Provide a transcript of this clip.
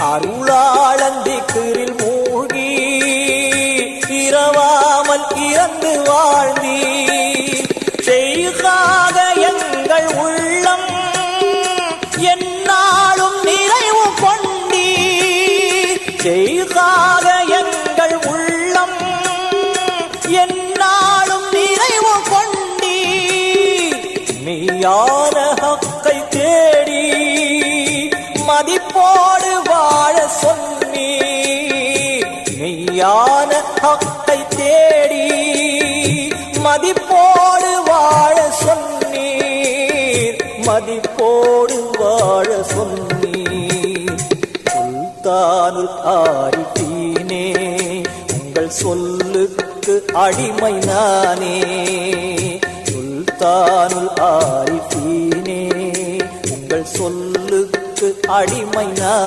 அருளாளந்திக்கிரில் மூழ்கி இரவாமல் இறந்து வாழ்ந்தி. செய்காக எங்கள் உள்ளம் என்னாலும் நிறைவு கொண்டி. செய்காக எங்கள் உள்ளம் என்னாலும் நிறைவு கொண்டி. நீயான ஹக்கை தேடி மதிப்போ மெய்யான ஹக்கை தேடி மதிப்போடு வாழ சொன்னீர். மதிப்போடு வாழ சொன்னீர். சுல்தானுல் ஆரிஃபீனே உங்கள் சொல்லுக்கு அடிமை நானே. சுல்தானுல் ஆரிஃபீனே உங்கள் சொல்லுக்கு அடிமை நான்.